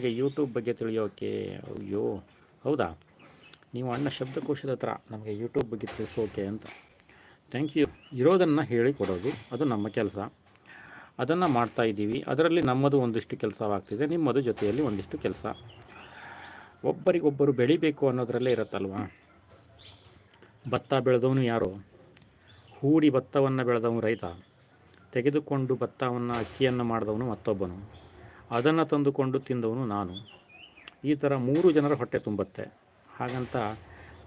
ನಮಗೆ ಯೂಟ್ಯೂಬ್ ಬಗ್ಗೆ ತಿಳಿಯೋಕೆ, ಅಯ್ಯೋ, ಹೌದಾ? ನೀವು ಅಣ್ಣ ಶಬ್ದಕೋಶದ ಹತ್ರ ನಮಗೆ ಯೂಟ್ಯೂಬ್ ಬಗ್ಗೆ ತಿಳಿಸೋಕೆ ಅಂತ. Thank you. ಇರೋದನ್ನು ಹೇಳಿ ಕೊಡೋದು. ಅದು ನಮ್ಮ ಕೆಲಸ. ಅದನ್ನು ಮಾಡ್ತಾ ಇದ್ದೀವಿ. ಅದರಲ್ಲಿ ನಮ್ಮದು ಒಂದಿಷ್ಟು ಕೆಲಸವಾಗ್ತಿದೆ. ನಿಮ್ಮದು ಜೊತೆಯಲ್ಲಿ ಒಂದಿಷ್ಟು ಕೆಲಸ. ಒಬ್ಬರಿಗೊಬ್ಬರು ಬೆಳಿಬೇಕು ಅನ್ನೋದರಲ್ಲೇ ಇರುತ್ತಲ್ವಾ? ಭತ್ತ ಬೆಳೆದವನು ಯಾರು? ಹೂಡಿ ಭತ್ತವನ್ನು ಬೆಳೆದವನು ರೈತ. ತೆಗೆದುಕೊಂಡು ಭತ್ತವನ್ನು ಅಕ್ಕಿಯನ್ನು ಮಾಡಿದವನು ಮತ್ತೊಬ್ಬನು. ಅದನ್ನು ತಂದುಕೊಂಡು ತಿಂದವನು ನಾನು. ಈ ಥರ ಮೂರು ಜನರ ಹೊಟ್ಟೆ ತುಂಬುತ್ತೆ. ಹಾಗಂತ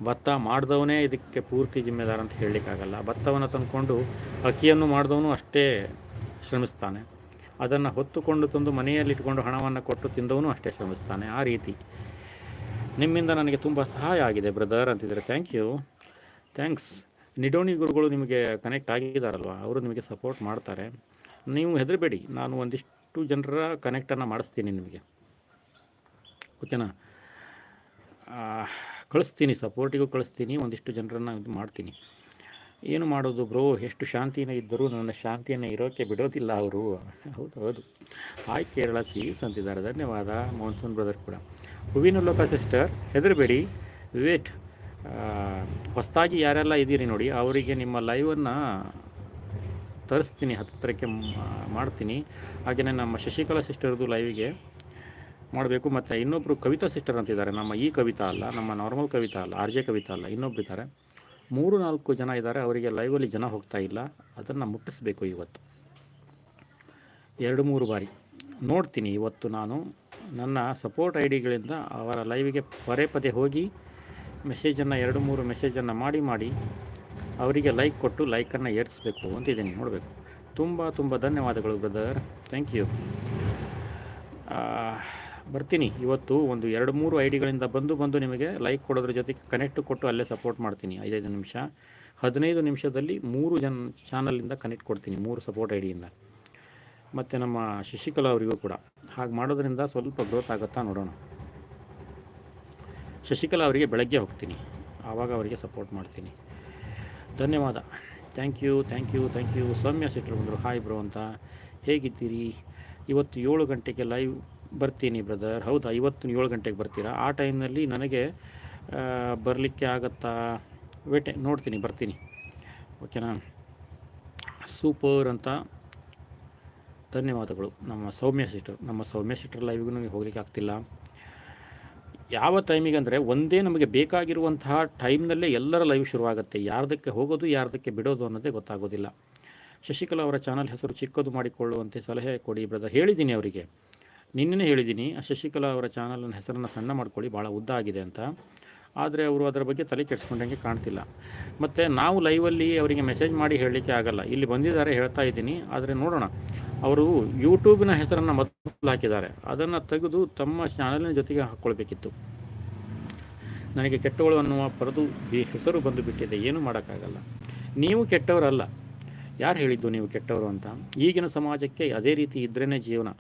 ಭತ್ತ ಮಾಡಿದವನೇ ಇದಕ್ಕೆ ಪೂರ್ತಿ ಜಿಮ್ಮೆದಾರ ಅಂತ ಹೇಳಲಿಕ್ಕಾಗಲ್ಲ. ಭತ್ತವನ್ನು ತಂದುಕೊಂಡು ಅಕ್ಕಿಯನ್ನು ಮಾಡಿದವನು ಅಷ್ಟೇ ಶ್ರಮಿಸ್ತಾನೆ. ಅದನ್ನು ಹೊತ್ತುಕೊಂಡು ತಂದು ಮನೆಯಲ್ಲಿ ಇಟ್ಕೊಂಡು ಹಣವನ್ನು ಕೊಟ್ಟು ತಿಂದವನು ಅಷ್ಟೇ ಶ್ರಮಿಸ್ತಾನೆ. ಆ ರೀತಿ. ನಿಮ್ಮಿಂದ ನನಗೆ ತುಂಬ ಸಹಾಯ ಆಗಿದೆ ಬ್ರದರ್ ಅಂತಿದ್ದಾರೆ. Thank you. ಥ್ಯಾಂಕ್ಸ್. ನಿಡೋಣಿ ಗುರುಗಳು ನಿಮಗೆ ಕನೆಕ್ಟ್ ಆಗಿದ್ದಾರಲ್ವ ಅವರು ನಿಮಗೆ ಸಪೋರ್ಟ್ ಮಾಡ್ತಾರೆ. ನೀವು ಹೆದರಬೇಡಿ. ನಾನು ಒಂದಿಷ್ಟು ಜನರ ಕನೆಕ್ಟನ್ನು ಮಾಡಿಸ್ತೀನಿ ನಿಮಗೆ. ಓಕೆನಾ? ಕಳಿಸ್ತೀನಿ, ಸಪೋರ್ಟಿಗೂ ಕಳಿಸ್ತೀನಿ, ಒಂದಿಷ್ಟು ಜನರನ್ನು ಇದು ಮಾಡ್ತೀನಿ. ಏನು ಮಾಡೋದು ಬ್ರೋ? ಎಷ್ಟು ಶಾಂತಿನೇ ಇದ್ದರೂ ನನ್ನ ಶಾಂತಿಯನ್ನು ಇರೋಕ್ಕೆ ಬಿಡೋದಿಲ್ಲ ಅವರು. ಹೌದು ಹೌದು. ಹಾಯ್ ಕೇರಳ ಸೀಸ್ ಅಂತಿದ್ದಾರೆ. ಧನ್ಯವಾದ. ಮಾನ್ಸೂನ್ ಬ್ರದರ್ ಕೂಡ. ಹೂವಿನ ಲೋಕ ಸಿಸ್ಟರ್, ಹೆದರಬೇಡಿ. ವೇಟ್ ಹೊಸದಾಗಿ ಯಾರೆಲ್ಲ ಇದ್ದೀರಿ ನೋಡಿ, ಅವರಿಗೆ ನಿಮ್ಮ ಲೈವನ್ನು ತರಿಸ್ತೀನಿ ಹತ್ತಿರಕ್ಕೆ ಮಾಡ್ತೀನಿ. ಹಾಗೆಯೇ ನಮ್ಮ ಶಶಿಕಲಾ ಸಿಸ್ಟರ್ದು ಲೈವಿಗೆ ಮಾಡಬೇಕು. ಮತ್ತು ಇನ್ನೊಬ್ಬರು ಕವಿತಾ ಸಿಸ್ಟರ್ ಅಂತಿದ್ದಾರೆ. ನಮ್ಮ ಈ ಕವಿತಾ ಅಲ್ಲ, ನಮ್ಮ ನಾರ್ಮಲ್ ಕವಿತಾ ಅಲ್ಲ, ಆರ್ ಜೆ ಕವಿತಾ ಅಲ್ಲ ಇನ್ನೊಬ್ರು ಇದ್ದಾರೆ ಮೂರು ನಾಲ್ಕು ಜನ ಇದ್ದಾರೆ. ಅವರಿಗೆ ಲೈವಲ್ಲಿ ಜನ ಹೋಗ್ತಾ ಇಲ್ಲ. ಅದನ್ನು ಮುಟ್ಟಿಸ್ಬೇಕು ಇವತ್ತು. ಎರಡು, ಮೂರು ಬಾರಿ. ನೋಡ್ತೀನಿ ಇವತ್ತು ನಾನು. ನನ್ನ ಸಪೋರ್ಟ್ ಐ ಡಿಗಳಿಂದ ಅವರ ಲೈವಿಗೆ ಪದೇ ಪದೇ ಹೋಗಿ ಮೆಸೇಜನ್ನು ಎರಡು, ಮೂರು ಮೆಸೇಜನ್ನು ಮಾಡಿ ಮಾಡಿ ಅವರಿಗೆ ಲೈಕ್ ಕೊಟ್ಟು ಲೈಕನ್ನು ಏರಿಸಬೇಕು ಅಂತಿದ್ದೀನಿ ನೋಡಬೇಕು. ತುಂಬ ತುಂಬ ಧನ್ಯವಾದಗಳು ಬ್ರದರ್ ಥ್ಯಾಂಕ್ ಯು ಬರ್ತೀನಿ. ಇವತ್ತು ಒಂದು ಎರಡು, ಮೂರು ಐ ಡಿಗಳಿಂದ ಬಂದು ಬಂದು ನಿಮಗೆ ಲೈಕ್ ಕೊಡೋದ್ರ ಜೊತೆಗೆ ಕನೆಕ್ಟ್ ಕೊಟ್ಟು ಅಲ್ಲೇ ಸಪೋರ್ಟ್ ಮಾಡ್ತೀನಿ. ಐದೈದು ನಿಮಿಷ. ಹದಿನೈದು ನಿಮಿಷದಲ್ಲಿ ಮೂರು ಜನ ಚಾನಲಿಂದ ಕನೆಕ್ಟ್ ಕೊಡ್ತೀನಿ, ಮೂರು ಸಪೋರ್ಟ್ ಐ ಡಿಯಿಂದ ಮತ್ತು ನಮ್ಮ ಶಶಿಕಲಾ ಅವರಿಗೂ ಕೂಡ. ಹಾಗೆ ಮಾಡೋದ್ರಿಂದ ಸ್ವಲ್ಪ ಗ್ರೋತ್ ಆಗುತ್ತಾ ನೋಡೋಣ. ಶಶಿಕಲಾ ಅವರಿಗೆ ಬೆಳಗ್ಗೆ ಹೋಗ್ತೀನಿ. ಆವಾಗ ಅವರಿಗೆ ಸಪೋರ್ಟ್ ಮಾಡ್ತೀನಿ. ಧನ್ಯವಾದ. Thank you thank you thank you Soumya ಸಿಟ್ರು ಬಂದರು ಹಾಯ್ ಬ್ರೋ ಅಂತ. ಹೇಗಿದ್ದೀರಿ? ಇವತ್ತು ಏಳು ಗಂಟೆಗೆ ಲೈವ್ ಬರ್ತೀನಿ ಬ್ರದರ್ ಹೌದಾ? ಇವತ್ತು ಏಳು ಗಂಟೆಗೆ ಬರ್ತೀರಾ? ಆ ಟೈಮ್ನಲ್ಲಿ ನನಗೆ ಬರಲಿಕ್ಕೆ ಆಗತ್ತಾ? ವೇಟೆ ನೋಡ್ತೀನಿ, ಬರ್ತೀನಿ. ಓಕೆನಾ ಸೂಪರ್ ಅಂತ. ಧನ್ಯವಾದಗಳು. ನಮ್ಮ ಸೌಮ್ಯ ಸಿಸ್ಟರ್ ನಮ್ಮ ಸೌಮ್ಯ ಸಿಸ್ಟರ್ ಲೈವ್ಗೂ ಹೋಗ್ಲಿಕ್ಕೆ ಆಗ್ತಿಲ್ಲ. ಯಾವ ಟೈಮಿಗೆ ಅಂದರೆ ಒಂದೇ ನಮಗೆ ಬೇಕಾಗಿರುವಂತಹ ಟೈಮ್ನಲ್ಲೇ ಎಲ್ಲರ ಲೈವ್ ಶುರುವಾಗುತ್ತೆ. ಯಾರ್ದಕ್ಕೆ ಹೋಗೋದು, ಯಾರ್ದಕ್ಕೆ ಬಿಡೋದು ಅನ್ನೋದೇ ಗೊತ್ತಾಗೋದಿಲ್ಲ. ಶಶಿಕಲಾ ಅವರ ಚಾನಲ್ ಹೆಸರು ಚಿಕ್ಕದು ಮಾಡಿಕೊಳ್ಳುವಂತೆ ಸಲಹೆ ಕೊಡಿ ಬ್ರದರ್ ಹೇಳಿದ್ದೀನಿ ಅವರಿಗೆ. ನಿನ್ನೆ ಹೇಳಿದ್ದೀನಿ ಶಶಿಕಲಾ ಅವರ ಚಾನಲ್ನ ಹೆಸರನ್ನು ಸಣ್ಣ ಮಾಡ್ಕೊಳ್ಳಿ ಭಾಳ ಉದ್ದ ಆಗಿದೆ ಅಂತ. ಆದರೆ ಅವರು ಅದರ ಬಗ್ಗೆ ತಲೆ ಕೆಡಿಸ್ಕೊಂಡಂಗೆ ಕಾಣ್ತಿಲ್ಲ. ಮತ್ತು ನಾವು ಲೈವಲ್ಲಿ ಅವರಿಗೆ ಮೆಸೇಜ್ ಮಾಡಿ ಹೇಳಲಿಕ್ಕೆ ಆಗಲ್ಲ. ಇಲ್ಲಿ ಬಂದಿದ್ದಾರೆ, ಹೇಳ್ತಾ ಇದ್ದೀನಿ. ಆದರೆ ನೋಡೋಣ. ಅವರು ಯೂಟ್ಯೂಬಿನ ಹೆಸರನ್ನು ಮೊದಲು ಹಾಕಿದ್ದಾರೆ. ಅದನ್ನು ತೆಗೆದು ತಮ್ಮ ಚಾನಲಿನ ಜೊತೆಗೆ ಹಾಕ್ಕೊಳ್ಬೇಕಿತ್ತು ನನಗೆ ಕೆಟ್ಟವಳು ಅನ್ನುವ ಪರದು ಈ ಹೆಸರು ಬಂದು ಬಿಟ್ಟಿದೆ ಏನು ಮಾಡೋಕ್ಕಾಗಲ್ಲ. ನೀವು ಕೆಟ್ಟವರಲ್ಲ. ಯಾರು ಹೇಳಿದ್ದು ನೀವು ಕೆಟ್ಟವರು ಅಂತ? ಈಗಿನ ಸಮಾಜಕ್ಕೆ ಅದೇ ರೀತಿ ಇದ್ರೇ ಜೀವನ.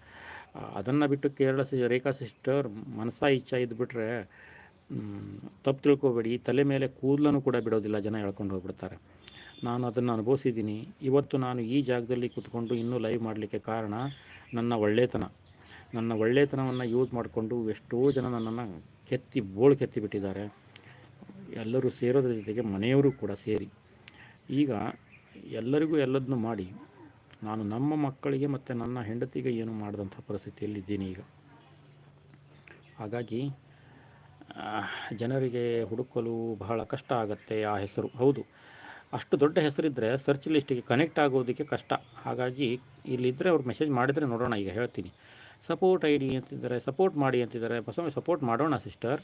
ಅದನ್ನು ಬಿಟ್ಟು ಕೇರಳ ರೇಖಾ ಸಿಸ್ಟರ್ ಮನಸಾ ಇಚ್ಛಾ ಇದ್ದುಬಿಟ್ರೆ ತಪ್ಪು ತಿಳ್ಕೊಬೇಡಿ. ತಲೆ ಮೇಲೆ ಕೂದಲನ್ನು ಕೂಡ ಬಿಡೋದಿಲ್ಲ. ಜನ ಹೇಳ್ಕೊಂಡು ಹೋಗ್ಬಿಡ್ತಾರೆ. ನಾನು ಅದನ್ನು ಅನುಭವಿಸಿದ್ದೀನಿ. ಇವತ್ತು ನಾನು ಈ ಜಾಗದಲ್ಲಿ ಕೂತ್ಕೊಂಡು ಇನ್ನೂ ಲೈವ್ ಮಾಡಲಿಕ್ಕೆ ಕಾರಣ ನನ್ನ ಒಳ್ಳೆತನ. ನನ್ನ ಒಳ್ಳೆತನವನ್ನು ಯೂಸ್ ಮಾಡಿಕೊಂಡು ಎಷ್ಟೋ ಜನ ನನ್ನನ್ನು ಕೆತ್ತಿ, ಬೋಳು ಕೆತ್ತಿಬಿಟ್ಟಿದ್ದಾರೆ. ಎಲ್ಲರೂ ಸೇರೋದ್ರ ಜೊತೆಗೆ ಮನೆಯವರು ಕೂಡ ಸೇರಿ. ಈಗ ಎಲ್ಲರಿಗೂ ಎಲ್ಲದನ್ನು ಮಾಡಿ, ನಾನು ನಮ್ಮ ಮಕ್ಕಳಿಗೆ ಮತ್ತು ನನ್ನ ಹೆಂಡತಿಗೆ ಏನು ಮಾಡಿದಂಥ ಪರಿಸ್ಥಿತಿಯಲ್ಲಿದ್ದೀನಿ ಈಗ. ಹಾಗಾಗಿ ಜನರಿಗೆ ಹುಡುಕಲು ಬಹಳ ಕಷ್ಟ ಆಗುತ್ತೆ ಆ ಹೆಸರು. ಹೌದು. ಅಷ್ಟು ದೊಡ್ಡ ಹೆಸರಿದ್ದರೆ ಸರ್ಚ್ ಲಿಸ್ಟಿಗೆ ಕನೆಕ್ಟ್ ಆಗೋದಕ್ಕೆ ಕಷ್ಟ. ಹಾಗಾಗಿ ಇಲ್ಲಿದ್ದರೆ ಅವ್ರು ಮೆಸೇಜ್ ಮಾಡಿದರೆ ನೋಡೋಣ, ಈಗ ಹೇಳ್ತೀನಿ. ಸಪೋರ್ಟ್ ಐ ಡಿ ಅಂತಿದ್ದಾರೆ ಸಪೋರ್ಟ್ ಮಾಡಿ ಅಂತಿದ್ದಾರೆ. ಬಸವ ಸಪೋರ್ಟ್ ಮಾಡೋಣ ಸಿಸ್ಟರ್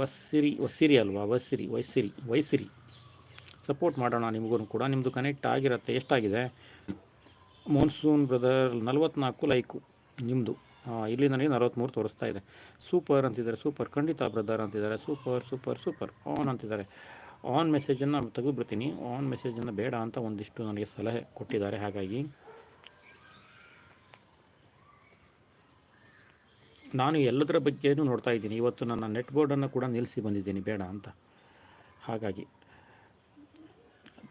ವಸ್ಸಿರಿ ವಸ್ಸಿರಿ ಅಲ್ವಾ? ವಸ್ಸಿರಿ ವೈಸಿರಿ ವೈಸಿರಿ ಸಪೋರ್ಟ್ ಮಾಡೋಣ ನಿಮಗೂ ಕೂಡ. ನಿಮ್ಮದು ಕನೆಕ್ಟ್ ಆಗಿರುತ್ತೆ. ಎಷ್ಟಾಗಿದೆ? ಮಾನ್ಸೂನ್ ಬ್ರದರ್ ನಲ್ವತ್ನಾಲ್ಕು ಲೈಕು ನಿಮ್ಮದು ಇಲ್ಲಿ ನನಗೆ ನಲವತ್ತ್ಮೂರು ತೋರಿಸ್ತಾ ಇದೆ. ಸೂಪರ್ ಅಂತಿದ್ದಾರೆ ಸೂಪರ್ ಖಂಡಿತ ಬ್ರದರ್ ಅಂತಿದ್ದಾರೆ. ಸೂಪರ್ ಸೂಪರ್ ಸೂಪರ್ ಆನ್ ಅಂತಿದ್ದಾರೆ. ಆನ್ ಮೆಸೇಜನ್ನು ತೆಗೆದುಬಿಡ್ತೀನಿ. ಆನ್ ಮೆಸೇಜನ್ನು ಬೇಡ ಅಂತ ಒಂದಿಷ್ಟು ನನಗೆ ಸಲಹೆ ಕೊಟ್ಟಿದ್ದಾರೆ. ಹಾಗಾಗಿ ನಾನು ಎಲ್ಲದರ ಬಗ್ಗೆನೂ ನೋಡ್ತಾ ಇದ್ದೀನಿ. ಇವತ್ತು ನನ್ನ ನೆಟ್ ಬೋರ್ಡನ್ನು ಕೂಡ ನಿಲ್ಲಿಸಿ ಬಂದಿದ್ದೀನಿ. ಬೇಡ ಅಂತ. ಹಾಗಾಗಿ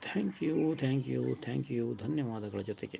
thank you thank you thank you ಧನ್ಯವಾದಗಳ ಜೊತೆಗೆ.